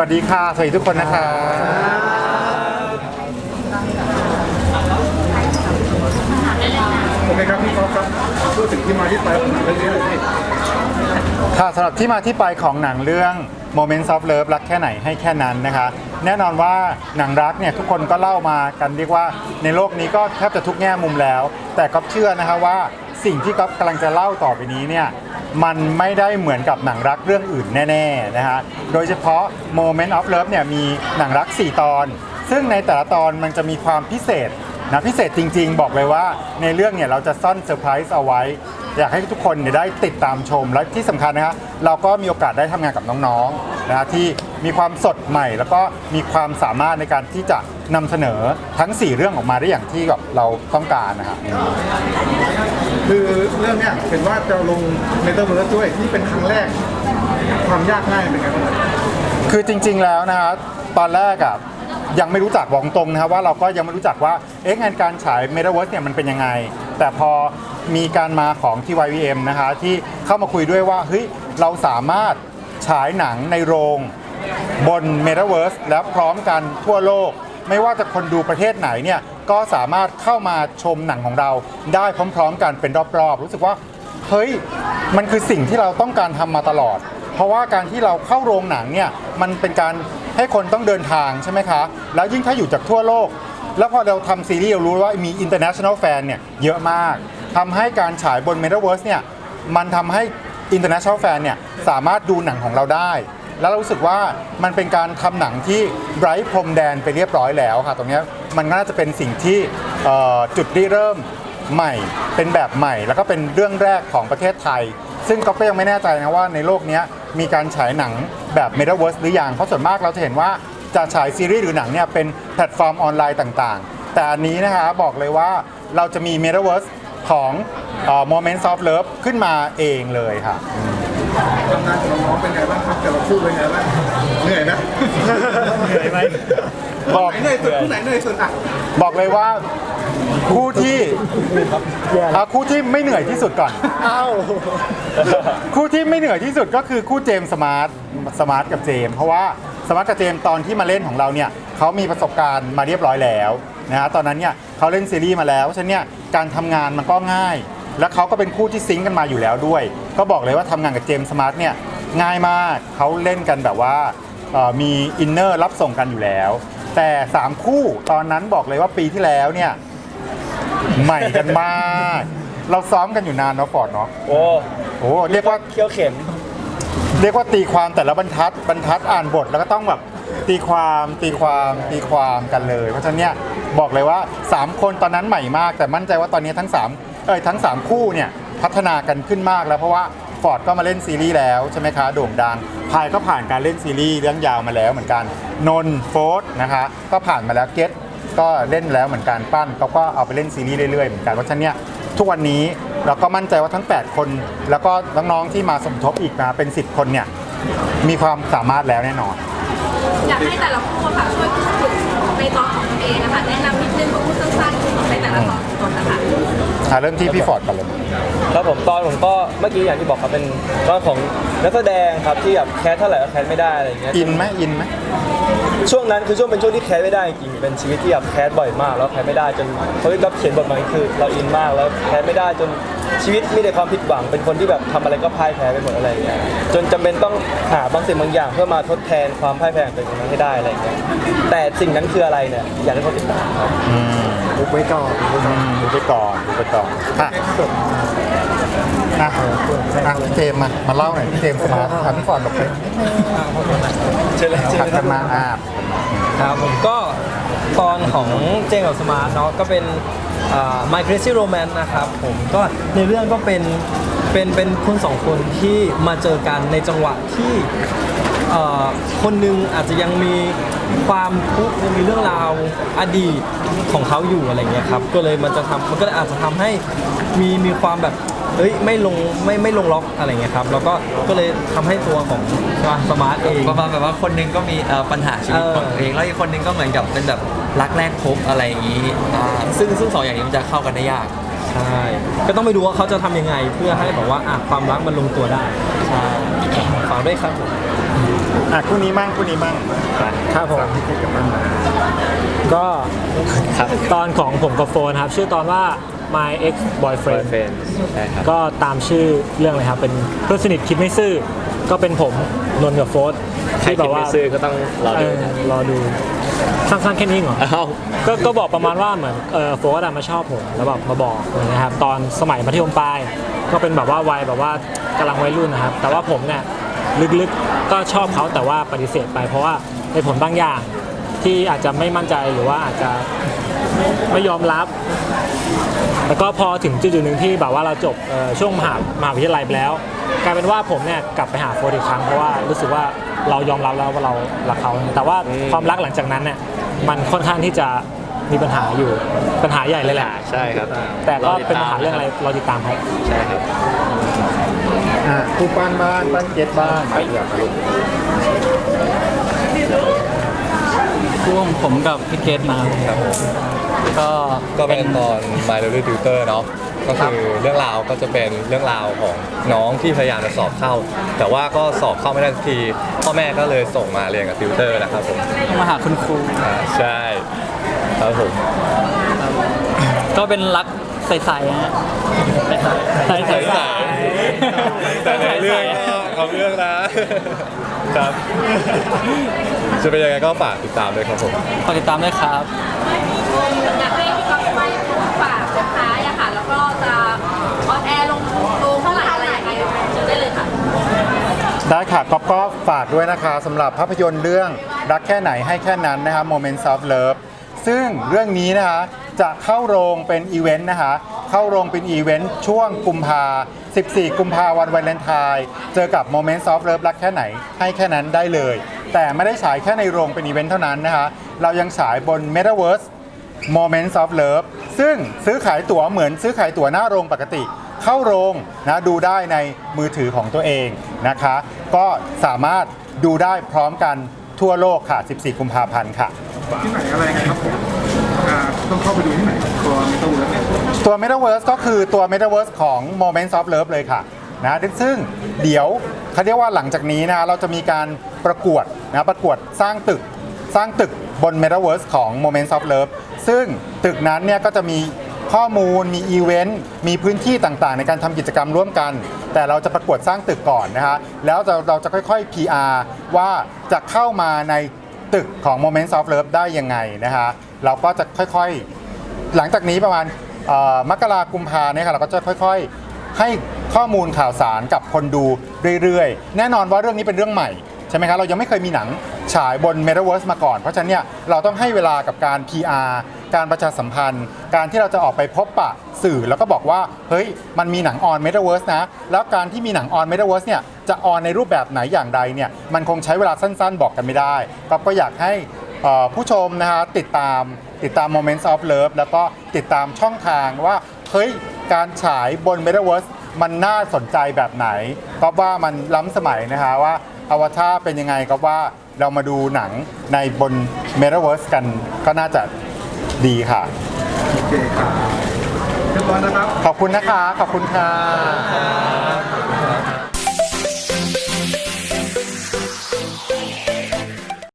วัสดีค่ะ สวัสดีทุกคนนะคะโอเคครับพี่ก๊อฟครับพูดถึงที่มาที่ไปของหนังเรื่องนี้เลยพี่ค่ะสำหรับที่มาที่ไปของหนังเรื่อง Moments of Love รักแค่ไหนให้แค่นั้นนะคะ แน่นอนว่าหนังรักเนี่ยทุกคนก็เล่ามากันเรียกว่าในโลกนี้ก็แทบจะทุกแง่มุมแล้ว แต่ก๊อฟเชื่อนะคะว่าสิ่งที่ก๊อฟกำลังจะเล่าต่อไปนี้เนี่ย มันไม่ได้เหมือนกับหนังรักเรื่องอื่นแน่ๆนะฮะ โดยเฉพาะ Moment of Love เนี่ยมีหนังรัก 4 ตอน ซึ่งในแต่ละตอนมันจะมีความพิเศษ นะพิเศษจริง ๆ บอกเลยว่าในเรื่องเนี่ยเราจะซ่อนเซอร์ไพรส์เอาไว้ อยากให้ทุกคนเนี่ยได้ติดตามชม และที่สำคัญนะฮะเราก็มีโอกาสได้ทำงานกับน้องๆนะฮะที่มีความสดใหม่ แล้วก็มีความสามารถในการที่จะนำเสนอทั้ง 4 เรื่องออกมาได้อย่างที่แบบเราต้องการนะครับ คือเรื่องเนี้ยเห็นว่าจะลงเมตาเวิร์สด้วยนี่เป็นครั้งแรก ความยากง่ายเป็นไงบ้างครับคือจริงๆแล้วนะฮะตอนแรกอะ ยังไม่รู้จักบอกตรงนะครับว่าเราก็ยังไม่รู้จักว่าเอ๊ะงานการฉาย Metaverse เนี่ยมันเป็นยังไง แต่พอมีการมาของ TYVM นะคะที่เข้ามาคุยด้วยว่าเฮ้ยเราสามารถฉายหนังในโรงบน Metaverse แล้วพร้อมกันทั่วโลก ไม่ว่าจะคนดูประเทศไหนเนี่ยก็สามารถเข้ามาชมหนังของเราได้พร้อมๆกันเป็นรอบๆ รู้สึกว่าเฮ้ยมันคือสิ่งที่เราต้องการทำมาตลอด เพราะว่าการที่เราเข้าโรงหนังเนี่ยมันเป็นการ ให้คนต้องเดินทางใช่ไหมคะ แล้วยิ่งถ้าอยู่จากทั่วโลก แล้วพอเราทำซีรีส์เรารู้ว่ามี international fan เนี่ยเยอะมากทำให้การฉายบน Metaverse เนี่ยมันทำให้ international fan เนี่ยสามารถดูหนังของเราได้ แล้วเรารู้สึกว่ามันเป็นการทำหนังที่ไร้พรมแดนไปเรียบร้อยแล้วค่ะ ตรงนี้มันน่าจะเป็นสิ่งที่จุดเริ่มใหม่ เป็นแบบใหม่ แล้วก็เป็นเรื่องแรกของประเทศไทย ซึ่งก็ยังไม่แน่ใจนะว่าในโลกนี้ มีการฉายหนังแบบ Metaverse หรือยัง เพราะส่วนมากเราจะเห็นว่าจะฉายซีรีส์หรือหนังเนี่ยเป็นแพลตฟอร์มออนไลน์ต่างๆ แต่อันนี้นะคะบอกเลยว่าเราจะมี Metaverse ของ Moments of Love ขึ้นมาเองเลยค่ะ ทำงานกับน้องๆเป็นไงบ้างครับแต่ละคู่เป็นไงบ้างเหนื่อยนะเหนื่อยไหมบอกไหนเหนื่อยสุดคู่ไหนเหนื่อยสุดอะบอกเลยว่าคู่ที่เอาคู่ที่ไม่เหนื่อยที่สุดก่อนอ้าวคู่ที่ไม่เหนื่อยที่สุดก็คือคู่เจมส์สมาร์ทสมาร์ทกับเจมส์เพราะว่าสมาร์ทกับเจมส์ตอนที่มาเล่นของเราเนี่ยเขามีประสบการณ์มาเรียบร้อยแล้วนะฮะตอนนั้นเนี่ยเขาเล่นซีรีส์มาแล้วฉะนั้นเนี่ยการทำงานมันก็ง่าย แล้วเขาก็เป็นคู่ที่ซิงค์กันมาอยู่แล้วด้วย ก็บอกเลยว่าทำงานกับเจมส์สมาร์ทเนี่ยง่ายมากเขาเล่นกันแบบว่าเอ่อมีอินเนอร์รับส่งกันอยู่แล้ว แต่ 3 คู่ตอนนั้นบอกเลยว่าปีที่แล้วเนี่ยใหม่กันมาก เราซ้อมกันอยู่นานเนาะฟอร์ดเนาะโอ้โอ้เรียกว่า เคี้ยวเข็ม เรียกว่าตีความแต่ละบรรทัดบรรทัดอ่านบทแล้วก็ต้องแบบตีความตีความตีความกันเลย เพราะฉะนั้นเนี่ยบอกเลยว่า 3 คนตอนนั้นใหม่มาก แต่มั่นใจว่าตอนนี้ทั้ง 3 เอ้ยทั้ง 3 คู่เนี่ยพัฒนากันขึ้นมากแล้วเพราะว่าฟอร์ดก็มาเล่นซีรีส์แล้วใช่ไหมคะโด่งดังพายก็ผ่านการเล่นซีรีส์เรื่องยาวมาแล้วเหมือนกันนนท์โฟร์นะคะก็ผ่านมาแล้วเกตก็เล่นแล้วเหมือนกันปั้นเขาก็เอาไปเล่นซีรีส์เรื่อยๆเหมือนกันเพราะฉะนั้นเนี่ยทุกวันนี้เราก็มั่นใจว่าทั้ง 8 คน แล้วก็น้องๆที่มาสมทบอีกนะเป็น 10 คนเนี่ยมีความสามารถแล้วแน่นอน อยากให้แต่ละคู่อะค่ะ อะเริ่มที่พี่ฟอร์ดก่อนเลย ครับผมตอนผมก็เมื่อกี้อย่างที่บอกครับเป็นตอนของนักแสดงครับที่แบบแคสเท่าไหร่ก็แคสไม่ได้อะไรอย่างเงี้ย อินไหมอินไหมช่วงนั้นคือช่วงเป็นช่วงที่แคสไม่ได้จริงๆเป็นชีวิตที่แบบแคสบ่อยมาก แล้วแคสไม่ได้จนเขาที่รับเขียนบทมาคือเราอินมากแล้วแคสไม่ได้จนชีวิตมีแต่ความผิดหวังเป็นคนที่แบบทำอะไรก็พ่ายแพ้ไปหมดอะไรอย่างเงี้ยจนจำเป็นต้องหาบางสิ่งบางอย่างเพื่อมาทดแทนความพ่ายแพ้ของตัวเองนั้นให้ได้อะไรอย่างเงี้ยแต่สิ่งนั้นคืออะไรเนี่ยอยากให้เขาติดตามครับ อืม บุกไว้ก่อนอืมดูไปก่อนดูไปก่อนค่ะอะอะพี่เจมส์มามาเล่าหน่อยพี่เจมส์มาอะพี่ฟอร์ดบอกไปเชิญเลยเชิญผัดเลยกันมาอะครับผมก็ตอนของเจงกับสมาร์ทเนาะก็เป็นอ่า My Crazy Romance นะครับผมก็ในเรื่องก็เป็นเป็นเป็นคนสองคนที่มาเจอกันในจังหวะที่ เอ่อคนหนึงอาจจะยังมีความทุกข์ยังมีเรื่องราวอดีตของเขาอยู่อะไรเงี้ยครับก็เลยมันจะทำมันก็เลยอาจจะทำให้มีมีความแบบเอ้ยไม่ลงไม่ไม่ลงล็อกอะไรเงี้ยครับแล้วก็ก็เลยทำให้ตัวของสมาร์ทเอง ประมาณแบบว่าคนหนึงก็มีเอ่อปัญหาชีวิตเออของตัวเองแล้วอีกคนหนึงก็เหมือนกับเป็นแบบรักแรกพบอะไรอย่างนี้อ่าซึ่งซึ่งสองอย่างนี้มันจะเข้ากันได้ยาก ใช่ ก็ต้องไปดูว่าเขาจะทำยังไงเพื่อให้แบบว่าอะความรักมันลงตัวได้ใช่ฝากด้วยครับผม ออะคู่นี้มั่งคู่นี้มั่งครับผมที่คิดกับมั่งนะก็ตอนของผมกับโฟนครับ ชื่อตอนว่า my ex boyfriend ใช่ครับก็ตามชื่อเรื่องเลยครับ เป็นเพื่อนสนิทคิดไม่ซื่อ ก็เป็นผมนนท์กับโฟสใครที่แบคิดบไม่ว่าซื้อก็ต้องรอเอดูอรอดูสั้นๆแค่นี้เหรออ้าวก็ก็บอกประมาณว่าเหมือนเออโฟร์อะมาชอบผมแล้วแบบมาบอกอะไรนะครับตอนสมัยมัธยมปลายก็เป็นแบบว่าวัยแบบว่ากำลังวัยรุ่นนะครับ แต่ว่าผมเนี่ย ลึกๆก็ชอบเขาแต่ว่าปฏิเสธไป เพราะว่าในผลบางอย่างที่อาจจะไม่มั่นใจหรือว่าอาจจะไม่ยอมรับ แล้วก็พอถึงจุดๆหนึ่งที่แบบว่าเราจบเอ่อช่วงมหามหาวิทยาลัยไปแล้วกลายเป็นว่าผมเนี่ยกลับไปหาโฟร์อีกครั้งเพราะว่ารู้สึกว่าเรายอมรับแล้วว่าเรารักเขา แต่ว่าความรักหลังจากนั้นเนี่ยมันค่อนข้างที่จะมีปัญหาอยู่ปัญหาใหญ่เลยแหละใช่ครับ แต่ก็เป็นปัญหาเรื่องอะไรเราติดตามครับใช่ครับ อะคู่ปั้นบ้านปั้นเก็ตบ้านไปอยากรู้ช่วงผมกับพี่เกตมาครับก็ก็เป็นตอน My Little Tutor เนาะก็คือเรื่องราวก็จะเป็นเรื่องราวของน้องที่พยายามจะสอบเข้า แต่ว่าก็สอบเข้าไม่ได้สักที พ่อแม่ก็เลยส่งมาเรียนกับติวเตอร์นะครับผมมาหาคุณครูอ่าใช่ครับผมก็เป็นรักใสๆฮะใสๆ ใสใสๆ แต่ในเรื่องก็เขาเรื่องนะครับ จะเป็นยังไงก็ฝากติดตามด้วยครับผม ฝากติดตามด้วยครับ อยากให้พี่ก๊อฟช่วยฝากสุดท้ายอะค่ะ แล้วก็จะออนแอร์ลงลงเท่าไหร่อะไรยังไงเชิญได้เลยค่ะ ได้ค่ะก๊อฟก็ฝากด้วยนะคะสำหรับภาพยนตร์เรื่องรักแค่ไหนให้แค่นั้นนะคะ Moments of Love ซึ่งเรื่องนี้นะคะ จะเข้าโรงเป็นอีเวนต์นะคะ เข้าโรงเป็นอีเวนต์ช่วงกุมภา 14 กุมภาวันวาเลนไทน์เจอกับ Moments of Love รักแค่ไหน ให้แค่นั้นได้เลย แต่ไม่ได้ฉายแค่ในโรงเป็นอีเวนต์เท่านั้นนะคะ เรายังฉายบน Metaverse Moments of Love ซึ่งซื้อขายตั๋วเหมือนซื้อขายตั๋วหน้าโรงปกติ เข้าโรงนะดูได้ในมือถือของตัวเองนะคะ ก็สามารถดูได้พร้อมกันทั่วโลกค่ะ 14 กุมภาพันธ์ค่ะที่ไหนอะไรไงครับผม ต้องเข้าไปดูที่ไหนตัวมิเตอร์เวิร์เนี่ยตัว Metaverse ก็คือตัว Metaverse ของ Moments of Love เลยค่ะนะซึ่งเดี๋ยวเขาเรียกว่าหลังจากนี้นะเราจะมีการประกวดนะประกวดสร้างตึกสร้างตึกบน Metaverse ของ Moments of Love ซึ่งตึกนั้นเนี่ยก็จะมีข้อมูลมีอีเวนต์มีพื้นที่ต่างๆ ในการทำกิจกรรมร่วมกัน แต่เราจะประกวดสร้างตึกก่อนนะฮะแล้วเราเราจะค่อยๆ PR ว่าจะเข้ามาในตึกของ Moments of Love ได้ยังไงนะฮะ เราก็จะค่อยๆ หลังจากนี้ประมาณเอ่อมกรากุมภาเนี่ยค่ะเราก็จะค่อยๆ ให้ข้อมูลข่าวสารกับคนดูเรื่อยๆ แน่นอนว่าเรื่องนี้เป็นเรื่องใหม่ใช่ไหมครับเรายังไม่เคยมีหนังฉายบน Metaverse มาก่อน เพราะฉะนั้นเนี่ยเราต้องให้เวลากับการ PR การประชาสัมพันธ์ การที่เราจะออกไปพบปะสื่อแล้วก็บอกว่าเฮ้ยมันมีหนังออน Metaverse นะ แล้วการที่มีหนังออน Metaverse เนี่ยจะออนในรูปแบบไหนอย่างใดเนี่ยมันคงใช้เวลาสั้นๆ บอกกันไม่ได้ก็ก็อยากให้ เอ่อผู้ชมนะฮะติดตามติดตาม Moments of Love แล้วก็ติดตามช่องทางว่า เฮ้ย การฉายบน Metaverse มันน่าสนใจแบบไหน ก็ว่ามันล้ำสมัยนะฮะว่าอวตารเป็นยังไงก็ว่าเรามาดูหนังในบน Metaverse กันก็น่าจะดีค่ะ โอเคครับเรียบร้อยนะครับ ขอบคุณนะคะ ขอบคุณค่ะ